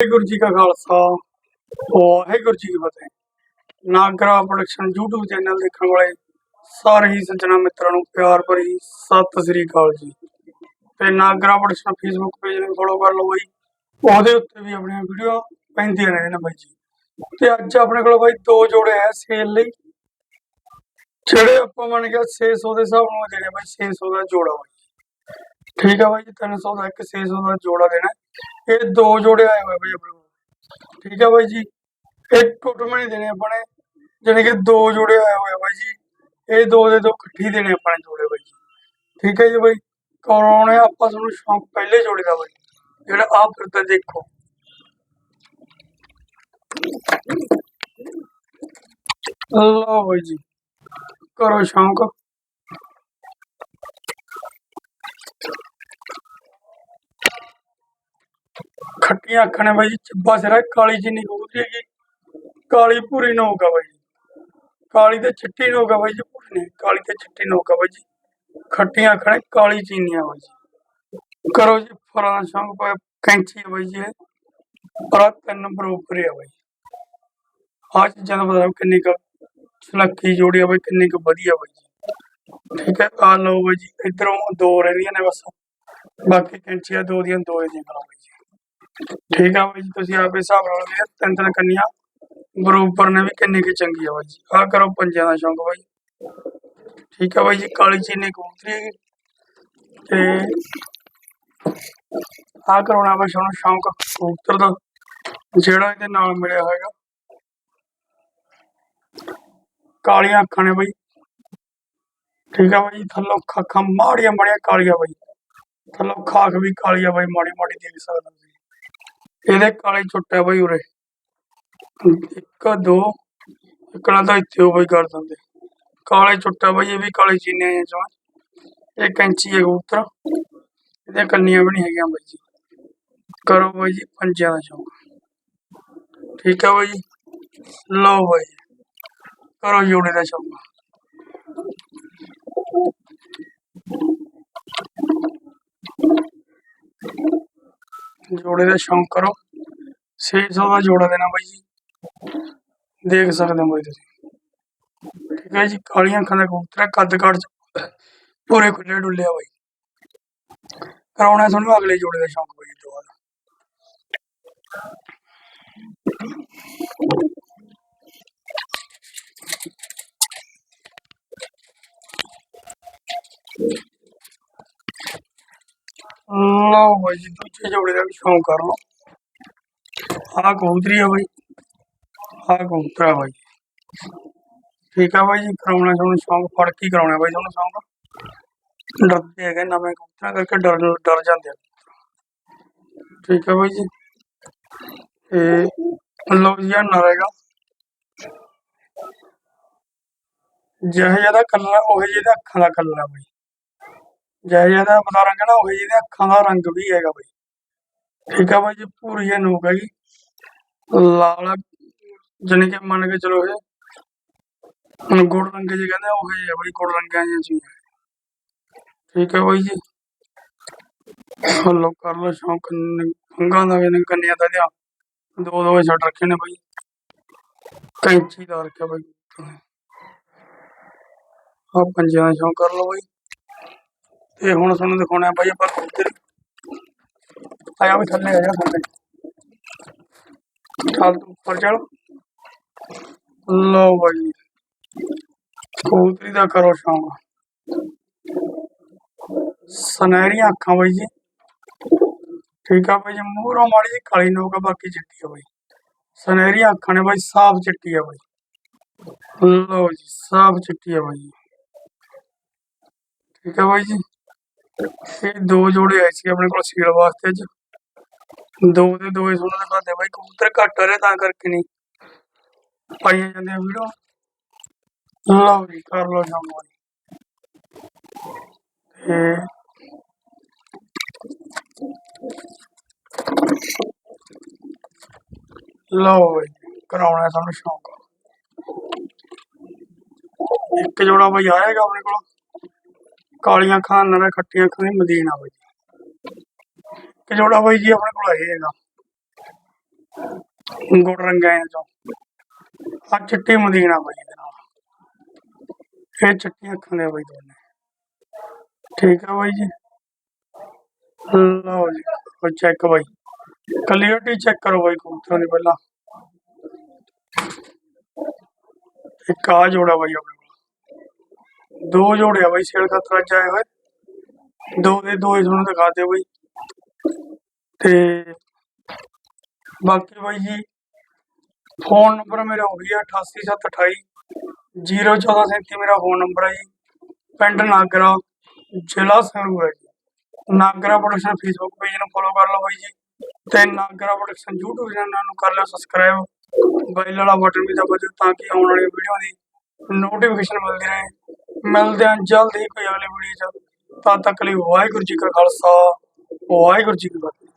ਵਾਹਿਗੁਰੂ ਜੀ ਕਾ ਖਾਲਸਾ, ਵਾਹਿਗੁਰੂ ਜੀ ਕੀ ਫਤਿਹ। Nagra production YouTube channel ਦੇਖਣ ਵਾਲੇ ਸਾਰੇ ਹੀ ਸੱਜਣਾ ਮਿੱਤਰਾਂ ਨੂੰ ਪਿਆਰ ਭਰੀ ਸਤਿ ਸ੍ਰੀ ਅਕਾਲ ਜੀ। ਤੇ ਨਾਗਰਾ ਪ੍ਰੋਡਕਸ਼ਨ Facebook ਪੇਜ ਨੂੰ ਫੋਲੋ ਕਰ ਲਓ ਬਾਈ। ਉਹਦੇ ਉੱਤੇ ਵੀ ਆਪਣੀਆਂ ਵੀਡੀਓ ਪੈਂਦੀਆਂ ਰਹਿੰਦੀਆਂ ਨੇ ਬਾਈ ਜੀ। ਤੇ ਅੱਜ ਆਪਣੇ ਕੋਲ ਬਾਈ ਦੋ ਜੋੜੇ ਆ ਸੇਲ ਲਈ। ਜਿਹੜੇ ਆਪਾਂ ਮੰਨ ਗਿਆ 600 ਦੇ ਹਿਸਾਬ ਨਾਲ ਦੇਣੇ ਬਾਈ 600 ਦਾ ਜੋੜਾ ਬਾਈ। ਠੀਕ ਆ ਬਾਈ ਜੀ 300 ਦਾ ਇੱਕ 600 ਦਾ ਜੋੜਾ ਦੇਣਾ। ਇਹ ਦੋ ਜੋੜੇ ਆਏ ਹੋਏ ਬਾਈ ਆਪਣੇ ਕੋਲ। ਠੀਕ ਆ ਬਾਈ ਜੀ, ਇੱਕ ਟੋਟਲ ਨਹੀਂ ਦੇਣੇ ਆਪਣੇ ਨੇ ਜਾਣੀ ਕਿ ਦੋ ਜੋੜੇ ਆਏ ਹੋਏ ਬਾਈ ਜੀ। ਇਹ ਦੋ ਦੇ ਦੋ ਇਕੱਠੀ ਦੇਣੇ ਆਪਣੇ ਜੋੜੇ ਬਾਈ ਜੀ। ਠੀਕ ਹੈ ਜੀ ਬਾਈ, ਕਰਾਉਣੇ ਆਪਾਂ ਤੁਹਾਨੂੰ ਸ਼ੌਂਕ ਪਹਿਲੇ ਜੋੜੇ ਦਾ ਬਾਈ। ਜਿਹੜਾ ਆਪ ਫਿਰਦਾ ਦੇਖੋ। ਲਓ ਬਾਈ ਜੀ, ਕਰੋ ਸ਼ੌਂਕ। ਖੱਟੀਆਂ ਅੱਖਾਂ ਨੇ ਬਾਈ ਜੀ, ਚਿੱਬਾ ਸਿਰਾ, ਕਾਲੀ ਜਿੰਨੀ ਕਬੂਤਰੀ ਕਾਲੀ ਭੂਰੀ ਨੋਕ ਬਾਈ ਕਾਲੀ ਤੇ ਚਿੱਟੀ ਨੋਕ ਬਾਈ ਜੀ ਭੂਰੀ ਨੇ ਕਾਲੀ ਤੇ ਚਿੱਟੀ ਨੋਕ ਆ ਬਾਈ ਜੀ। ਖੱਟੀਆਂ ਅੱਖਾਂ ਨੇ, ਕਾਲੀ ਚੀਨੀਆਂ ਬਾਈ ਜੀ। ਕਰੋ ਜੀ ਫਰਾਂ ਦਾ ਸ਼ੌਂਕ ਪਾ ਕੈਂਚੀ ਬਾਈ ਜੀ ਪਰ ਆਹ ਤਿੰਨ ਬਰੋਬਰ ਆ ਬਾਈ ਆਹ ਚੀਜ਼ਾਂ ਦਾ ਪਤਾ ਕਿੰਨੀ ਕੁ ਸੁਲੱਖੀ ਜੋੜੀ ਆ ਬਾਈ, ਕਿੰਨੀ ਕੁ ਵਧੀਆ ਬਾਈ ਜੀ। ਠੀਕ ਹੈ ਆ ਲਓ ਬਾਈ ਜੀ, ਇਧਰੋਂ ਦੋ ਰਹਿੰਦੀਆਂ ਨੇ ਬਸ। ਬਾਕੀ ਕੈਂਚੀਆਂ ਦੋ ਦੀਆਂ, ਦੋ ਹੀ ਕਰੋ ਬਾਈ ਜੀ। ਠੀਕ ਆ ਬਾਈ ਜੀ, ਤੁਸੀਂ ਆਪੇ ਹਿਸਾਬ ਨਾਲ ਵੀ ਤਿੰਨ ਤਿੰਨ ਕੰਨੀਆਂ। ਬਰੋਬਰ ਨੇ ਵੀ ਕਿੰਨੀ ਕੁ ਚੰਗੀ ਆ ਬਾਈ ਜੀ। ਆ ਕਰੋ ਪੰਜਾਂ ਦਾ ਸ਼ੌਂਕ ਬਾਈ। ਠੀਕ ਆ ਬਾਈ ਜੀ, ਕਾਲੀ ਚੀਨੀ ਕਬੂਤਰੀ ਹੈਗੀ। ਤੇ ਆ ਕਰਾਉਣਾ ਬਾਈ ਤੁਹਾਨੂੰ ਸ਼ੌਂਕ ਕਬੂਤਰ ਦਾ, ਜਿਹੜਾ ਇਹਦੇ ਨਾਲ ਮਿਲਿਆ ਹੋਏਗਾ। ਕਾਲੀਆਂ ਅੱਖਾਂ ਨੇ ਬਾਈ। ਠੀਕ ਆ ਬਾਈ, ਥੱਲੋਂ ਅੱਖਾਂ ਮਾੜੀਆਂ ਮਾੜੀਆਂ ਕਾਲੀਆਂ ਬਾਈ। ਥੱਲੋਂ ਖਾਕ ਵੀ ਕਾਲੀ ਆ ਬਾਈ, ਮਾੜੀ ਮਾੜੀ ਦੇਖ ਸਕਦਾ ਇਹਦੇ ਕਾਲੇ ਚੁੱਟੇ ਬਾਈ ਉਰੇ। ਇੱਕ, ਦੋ ਇੱਕ ਤਾਂ ਇੱਥੇ ਉਹ ਬਾਈ ਕਰ ਦਿੰਦੇ। ਕਾਲੇ ਚੁੱਟਾ ਬਾਈ, ਇਹ ਵੀ ਕਾਲੇ ਚੀਨੇ ਆ ਚੋਂ ਇਹ ਕੈਂਚੀ ਹੈ ਕਬੂਤਰ। ਇਹਦੀਆਂ ਕੰਨੀਆਂ ਵੀ ਨਹੀਂ ਹੈਗੀਆਂ ਬਾਈ ਜੀ। ਕਰੋ ਬਾਈ ਜੀ ਪੰਜਾਂ ਦਾ ਸ਼ੌਂਕ ਠੀਕ ਹੈ ਬਾਈ ਲਓ ਬਾਈ ਜੀ। ਕਰੋ ਜੋੜੇ ਦਾ ਸ਼ੌਂਕ ਜੋੜੇ ਦਾ ਸ਼ੌਂਕ ਕਰੋ। 600 ਦਾ ਜੋੜਾ ਦੇਣਾ ਬਾਈ ਜੀ। ਦੇਖ ਸਕਦੇ ਹੋ ਬਾਈ ਤੁਸੀਂ। ਠੀਕ ਹੈ ਜੀ, ਕਾਲੀਆਂ ਅੱਖਾਂ ਦਾ ਕਬੂਤਰ ਹੈ, ਕੱਦ ਕਾਠ ਚ ਪੂਰੇ ਖੁੱਲੇ ਡੁੱਲੇ ਬਾਈ। ਕਰਾਉਣਾ ਤੁਹਾਨੂੰ ਅਗਲੇ ਜੋੜੇ ਦਾ ਸ਼ੌਂਕ ਬਾਈ ਦੋ ਲਓ ਬਾਈ ਜੀ। ਦੂਜੇ ਜੋੜੇ ਦਾ ਵੀ ਸ਼ੌਂਕ ਕਰ ਲਓ। ਆਹ ਕਬੂਤਰੀ ਆ ਬਾਈ। ਆਹ ਕਬੂਤਰ ਬਾਈ। ਠੀਕ ਆ ਬਾਈ ਜੀ, ਕਰਾਉਣਾ ਤੁਹਾਨੂੰ ਸ਼ੌਂਕ ਫੜ ਕੇ ਕਰਾਉਣਾ ਬਾਈ ਤੁਹਾਨੂੰ ਸ਼ੌਂਕ। ਡਰਦੇ ਹੈਗੇ ਨਵੇਂ ਕਬੂਤਰਾਂ ਕਰਕੇ ਡਰ ਡਰ ਜਾਂਦੇ ਆ। ਠੀਕ ਆ ਬਾਈ ਜੀ। ਤੇ ਲਓ ਜੀ ਆ ਨਰੇਗਾ ਜਿਹੇ ਜਿਹਦਾ ਕਲਰ ਉਹ ਜਿਹਦਾ ਅੱਖਾਂ ਦਾ ਕਲਰ ਆ ਬਾਈ। ਜਿਹੇ ਜਿਹਦਾ ਪਤਾ ਰੰਗ ਨਾ, ਉਹ ਜਿਹਦੇ ਅੱਖਾਂ ਦਾ ਰੰਗ ਵੀ ਹੈਗਾ ਬਾਈ। ਠੀਕ ਆ ਬਾਈ ਜੀ, ਪੂਰੀ ਇਹ ਨੋਕ ਹੈਗੀ ਲਾਲ ਜਾਣੀ ਕਿ ਮੰਨ ਕੇ ਚਲੋ ਇਹ। ਹੁਣ ਗੁੜ ਰੰਗ ਜੇ ਕਹਿੰਦੇ ਉਹ ਹੀ ਬਾਈ, ਗੁੜ ਰੰਗਾਂ ਜਿਹੀਆਂ ਸੀ ਠੀਕ ਹੈ ਬਾਈ ਜੀ। ਫੋਲੋ ਕਰ ਲਓ ਸ਼ੌਂਕ ਫੰਗਾਂ ਦਾ ਵੀ ਕੰਨਿਆ ਦਾ ਲਿਆ। ਦੋ ਦੋ ਛੱਡ ਰੱਖੇ ਨੇ ਬਾਈ। ਕੈਂਚੀ ਦਾ ਰੱਖਿਆ ਬਾਈ। ਆ ਪੰਜਾਂ ਦਾ ਸ਼ੌਂਕ ਕਰ ਲਓ ਬਾਈ। ਤੇ ਹੁਣ ਤੁਹਾਨੂੰ ਦਿਖਾਉਣਾ ਬਾਈ ਆਪਾਂ ਕਬੂਤਰ ਆਇਆ ਵੀ ਥੱਲੇ ਆ ਜਾ ਥੱਲੇ ਚੱਲ ਤੂੰ ਉੱਪਰ ਚੱਲ ਲਓ ਬਾਈ ਕਬੂਤਰੀ ਦਾ ਕਰੋ ਸ਼ੌਂਕ ਸੁਨਹਿਰੀਆਂ ਅੱਖਾਂ ਬਾਈ ਜੀ ਠੀਕ ਆ ਬਾਈ ਜੀ ਮੂਹਰੋਂ ਮਾੜੀ ਜਿਹੀ ਕਾਲੀ ਨੋਕ ਆ ਬਾਕੀ ਚਿੱਟੀ ਆ ਬਾਈ ਸੁਨਹਿਰੀਆਂ ਅੱਖਾਂ ਨੇ ਬਾਈ ਸਾਫ਼ ਚਿੱਟੀ ਆ ਬਾਈ ਲਓ ਜੀ ਸਾਫ਼ ਚਿੱਟੀ ਆ ਬਾਈ ਠੀਕ ਆ ਬਾਈ ਜੀ ਇਹ ਦੋ ਜੋੜੇ ਆਏ ਸੀ ਆਪਣੇ ਕੋਲ ਸੀਲ ਵਾਸਤੇ ਅੱਜ ਦੋ ਦੇ ਦੋ ਹੀ ਸੋਹਣੇ ਦਿਖਾਉਂਦੇ ਬਾਈ ਕਬੂਤਰ ਘੱਟ ਆ ਰਹੇ ਤਾਂ ਕਰਕੇ ਨਹੀਂ। ਪਾਈਆਂ ਜਾਂਦੀਆਂ ਵੀਡੀਓ। ਲਓ ਜੀ, ਕਰ ਲਓ ਸ਼ਾਮ ਬਾਈ। ਲਓ ਬਾਈ, ਕਰਾਉਣਾ ਸਾਨੂੰ ਤੁਹਾਨੂੰ ਸ਼ੌਂਕ। ਇੱਕ ਜੋੜਾ ਬਾਈ ਆਏਗਾ ਆਪਣੇ ਕੋਲ। ਕਾਲੀਆਂ ਅੱਖਾਂ ਨਾਲ ਖੱਟੀਆਂ ਅੱਖਾਂ ਦੀ ਮਦੀਨਾ ਬਾਈ। ਇੱਕ ਜੋੜਾ ਬਾਈ ਜੀ ਆਪਣੇ ਕੋਲ ਆਏਗਾ ਗੁੜ ਰੰਗਾਂ ਚੋਂ ਆ ਚਿੱਟੀ ਮਦੀਨਾ ਬਾਈ ਦੇ ਨਾਲ ਇਹ ਚਿੱਟੀਆਂ ਅੱਖਾਂ ਦੇ ਆ ਬਾਈ ਦੋਨੇ ਠੀਕ ਆ ਬਾਈ ਜੀ ਲਓ ਜੀ ਚੈੱਕ ਬਾਈ ਕਲੀਅਰਟੀ ਚੈੱਕ ਕਰੋ ਬਾਈ ਕਬੂਤਰਾਂ ਦੀ ਪਹਿਲਾਂ ਇੱਕ ਆ ਜੋੜਾ ਬਾਈ ਆਪਣੇ ਕੋਲ ਦੋ ਜੋੜੇ ਆ ਬਾਈ ਸੇਲ ਖਾਤਰ ਅੱਜ ਆਏ ਹੋਏ ਦੋ ਦੇ ਦੋ ਹੀ ਤੁਹਾਨੂੰ ਦਿਖਾ ਦਿਓ ਬਾਈ ਤੇ ਬਾਕੀ ਬਾਈ ਜੀ ਫੋਨ ਨੰਬਰ ਮੇਰਾ ਉਹੀ ਆ 88728 01437 ਮੇਰਾ ਫੋਨ ਨੰਬਰ ਹੈ ਜੀ। ਪਿੰਡ ਨਾਗਰਾ, ਜ਼ਿਲ੍ਹਾ ਸੰਗਰੂਰ ਹੈ ਜੀ। ਨਾਗਰਾ ਪ੍ਰੋਡਕਸ਼ਨ ਫੇਸਬੁੱਕ ਪੇਜ ਨੂੰ ਫੋਲੋ ਕਰ ਲਓ ਬਾਈ ਜੀ ਤੇ ਨਾਗਰਾ ਪ੍ਰੋਡਕਸ਼ਨ YouTube ਚੈਨਲ ਨੂੰ ਕਰ ਲਓ ਸਬਸਕ੍ਰਾਈਬ ਬੈਲ ਵਾਲਾ ਬਟਨ ਵੀ ਦਬਾ ਦਿਓ ਤਾਂ ਕਿ ਆਉਣ ਵਾਲੀ ਵੀਡੀਓ ਦੀ ਨੋਟੀਫਿਕੇਸ਼ਨ ਮਿਲਦੀ ਰਹੇ। ਮਿਲਦੇ ਹਾਂ ਜਲਦ ਹੀ ਕੋਈ ਅਗਲੀ ਵੀਡੀਓ ਚ। ਤਦ ਤੱਕ ਲਈ ਵਾਹਿਗੁਰੂ ਜੀ ਕਾ ਖਾਲਸਾ, ਵਾਹਿਗੁਰੂ ਜੀ ਕੀ ਫਤਿਹ।